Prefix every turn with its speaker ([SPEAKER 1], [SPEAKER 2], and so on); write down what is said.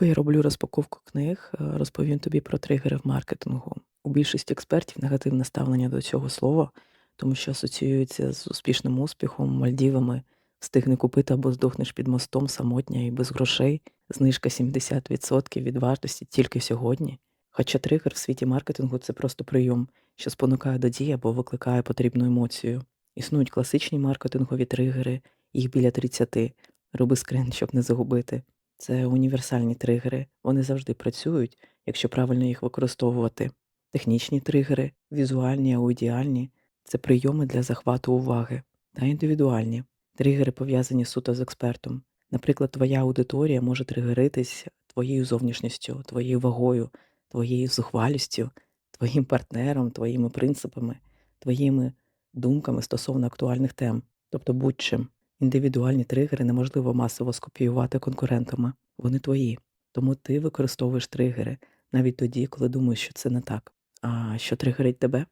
[SPEAKER 1] Поки я роблю розпаковку книг, е, розповім тобі про тригери в маркетингу. У більшості експертів негативне ставлення до цього слова, тому що асоціюється з успішним успіхом, Мальдівами, встигни купити або здохнеш під мостом, самотня і без грошей, знижка 70% від вартості тільки сьогодні. Хоча тригер в світі маркетингу це просто прийом, що спонукає до дії або викликає потрібну емоцію. Існують класичні маркетингові тригери, їх біля 30. Роби скрин, щоб не загубити. Це універсальні тригери. Вони завжди працюють, якщо правильно їх використовувати. Технічні тригери, візуальні, аудіальні це прийоми для захвату уваги. Та індивідуальні. Тригери пов'язані суто з експертом. Наприклад, твоя аудиторія може тригеритись твоєю зовнішністю, твоєю вагою, твоєю зухвалістю, твоїм партнером, твоїми принципами, твоїми думками стосовно актуальних тем, тобто будь-чим. Індивідуальні тригери неможливо масово скопіювати конкурентами. Вони твої. Тому ти використовуєш тригери навіть тоді, коли думаєш, що це не так. А що тригерить тебе?